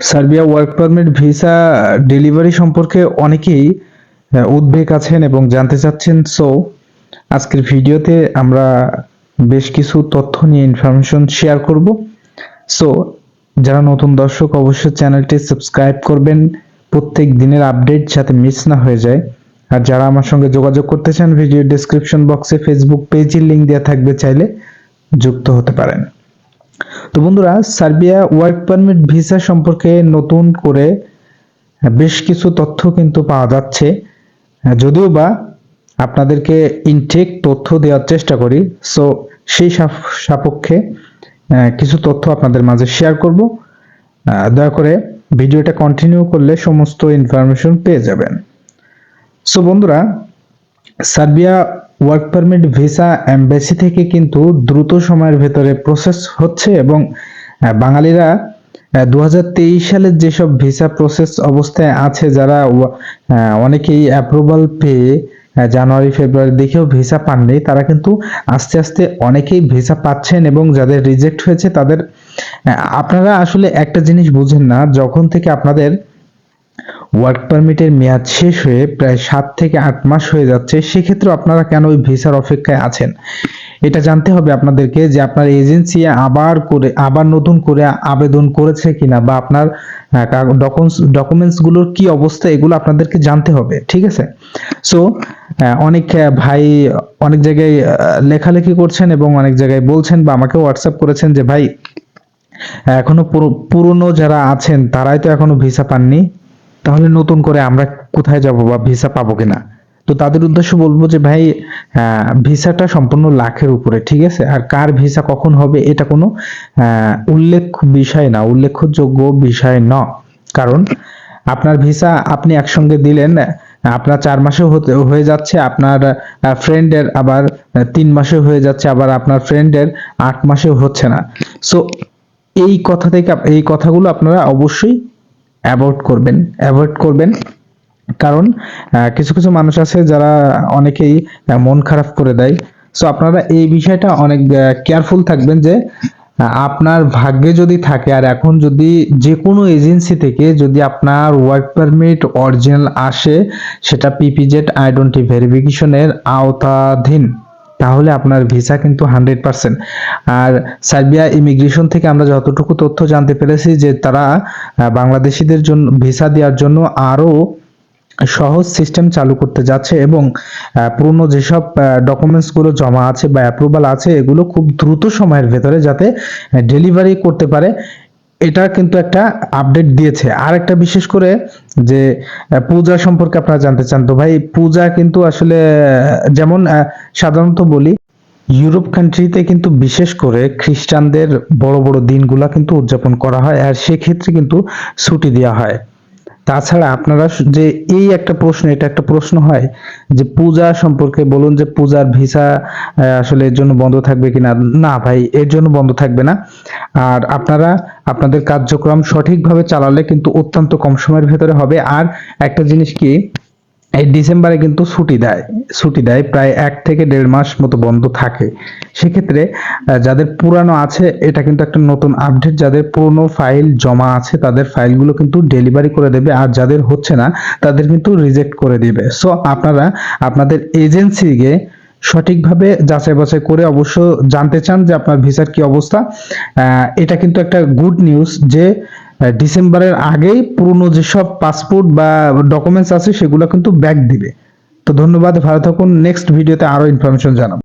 Serbia work permit visa delivery সম্পর্কে অনেকেই উদ্বেগ আছেন এবং জানতে চাচ্ছেন। সো আজকের ভিডিওতে আমরা বেশ কিছু তথ্য নিয়ে ইনফরমেশন শেয়ার করব। সো যারা নতুন দর্শক, অবশ্যই চ্যানেলটি সাবস্ক্রাইব করবেন। প্রত্যেক দিনের আপডেট যাতে মিস না হয়ে যায়। আর যারা আমার সঙ্গে যোগাযোগ করতে চান ভিডিও ডেসক্রিপশন বক্সে ফেসবুক পেজের লিংক দেওয়া থাকবে, চাইলে যুক্ত হতে পারেন। তো বন্ধুরা, সার্বিয়া ওয়ার্ক পারমিট ভিসা সম্পর্কে নতুন করে বেশ কিছু তথ্য কিন্তু পাওয়া যাচ্ছে। যদিও বা আপনাদেরকে ইনটেক তথ্য দেওয়ার চেষ্টা করি সো সেই সাপ- সাপেক্ষে কিছু তথ্য আপনাদের মাঝে শেয়ার করব। দয়া করে ভিডিওটা কন্টিনিউ করলে সমস্ত ইনফরমেশন পেয়ে যাবেন। সো বন্ধুরা, Serbia work permit visa embassy থেকে কিন্তু দ্রুত সময়ের ভেতরে প্রসেস হচ্ছে এবং বাঙালিরা দু হাজার তেইশ সালের যেসব ভিসা প্রসেস অবস্থায় আছে, যারা অনেকেই অ্যাপ্রুভাল পেয়ে জানুয়ারি, ফেব্রুয়ারি দেখেও ভিসা পাননি, তারা কিন্তু আস্তে আস্তে অনেকেই ভিসা পাচ্ছেন এবং যাদের রিজেক্ট হয়েছে তাদের আপনারা আসলে একটা জিনিস বুঝেন না, যখন থেকে আপনাদের ওয়ার্ক পারমিটের মেয়াদ শেষ হয়ে প্রায় সাত থেকে আট মাস হয়ে যাচ্ছে সেক্ষেত্রে আপনারা কেন ওই ভিসার অপেক্ষায় আছেন? এটা জানতে হবে আপনাদেরকে যে আপনার এজেন্সি আবার করে, আবার নতুন করে আবেদন করেছে কিনা বা আপনার ডকুমেন্টসগুলোর কি অবস্থা, এগুলো আপনাদেরকে জানতে হবে, ঠিক আছে? সো অনেক ভাই অনেক জায়গায় লেখালেখি করছেন এবং অনেক জায়গায় বলছেন বা আমাকে হোয়াটসঅ্যাপ করেছেন যে, ভাই এখনও পুরো- পুরনো যারা আছেন, তারাই তো এখনও ভিসা পাননি। তাহলে নতুন করে আমরা কোথায় যাব বা ভিসা পাবো কিনা? তো তাদের উদ্দেশ্য বলব যে, ভাই ভিসাটা সম্পূর্ণ লাখের উপরে, ঠিক আছে? আর কার ভিসা কখন হবে এটা কোনো উল্লেখ বিষয় না উল্লেখযোগ্য বিষয় ন। কারণ আপনার ভিসা আপনি একসঙ্গে দিলেন, আপনার চার মাসে হয়ে যাচ্ছে, আপনার ফ্রেন্ডের আবার তিন মাসে হয়ে যাচ্ছে, আবার আপনার ফ্রেন্ডের আট মাসে হচ্ছে না। সো এই কথা থেকে, এই কথাগুলো আপনারা অবশ্যই অ্যাভয়েড করবেন অ্যাভয়েড করবেন। কারণ কিছু কিছু মানুষ আছে যারা অনেকেই মন খারাপ করে দেয়। সো আপনারা এই বিষয়টা অনেক কেয়ারফুল থাকবেন যে আপনার ভাগ্যে যদি থাকে, আর এখন যদি যে কোনো এজেন্সি থেকে যদি আপনার ওয়ার্ক পারমিট অরিজিনাল আসে, সেটা পিপিজেড আইডেন্টি ভেরিফিকেশনের আওতাধীন। তাহলে আপনার ভিসা কিন্তু হান্ড্রেড পার্সেন্ট। আর সার্বিয়া ইমিগ্রেশন থেকে আমরা যতটুকু তথ্য জানতে পেরেছি যে তারা বাংলাদেশিদের জন্য ভিসা দেওয়ার জন্য আরও সহজ সিস্টেম চালু করতে যাচ্ছে এবং পুরনো যেসব ডকুমেন্টসগুলো জমা আছে বা অ্যাপ্রুভাল আছে, এগুলো খুব দ্রুত সময়ের ভেতরে যাতে ডেলিভারি করতে পারে। এটা কিন্তু একটা আপডেট দিয়েছে। আর একটা বিশেষ করে যে পূজা সম্পর্কে আপনারা জানতে চান, তো ভাই পূজা কিন্তু আসলে যেমন সাধারণত বলি, ইউরোপ কান্ট্রিতে কিন্তু বিশেষ করে খ্রিস্টানদের বড় বড় দিনগুলা কিন্তু উদযাপন করা হয়, আর সেক্ষেত্রে কিন্তু ছুটি দেওয়া হয়। তাছাড়া আপনারা যে এই একটা প্রশ্ন, এটা একটা প্রশ্ন হয় যে পূজা সম্পর্কে বলুন যে পূজার ভিসা আসলে এর জন্য বন্ধ থাকবে কিনা? না ভাই, এর জন্য বন্ধ থাকবে না। আর আপনারা, আপনাদের কার্যক্রম সঠিকভাবে চালালে কিন্তু অত্যন্ত কম সময়ের ভেতরে হবে। আর একটা জিনিস কি এই ডিসেম্বরে কিন্তু ছুটি দেয় ছুটি দেয় প্রায় এক থেকে দেড় মাস মতো বন্ধ থাকে। সেক্ষেত্রে যাদের পুরানো আছে, এটা কিন্তু একটা নতুন আপডেট যাদের পুরনো ফাইল জমা আছে, তাদের ফাইলগুলো কিন্তু ডেলিভারি করে দেবে। আর যাদের হচ্ছে না, তাদের কিন্তু রিজেক্ট করে দিবে। সো আপনারা আপনাদের এজেন্সিকে সঠিকভাবে যাচাই বাছাই করে অবশ্য জানতে চান যে আপনার ভিসার কি অবস্থা। এটা কিন্তু একটা গুড নিউজ যে ডিসেম্বরের আগেই পুরনো যেসব পাসপোর্ট বা ডকুমেন্টস আছে, সেগুলো কিন্তু ব্যাক দিবে। তো ধন্যবাদ, ভালো থাকুন। নেক্সট ভিডিওতে আরও ইনফরমেশন জানাব।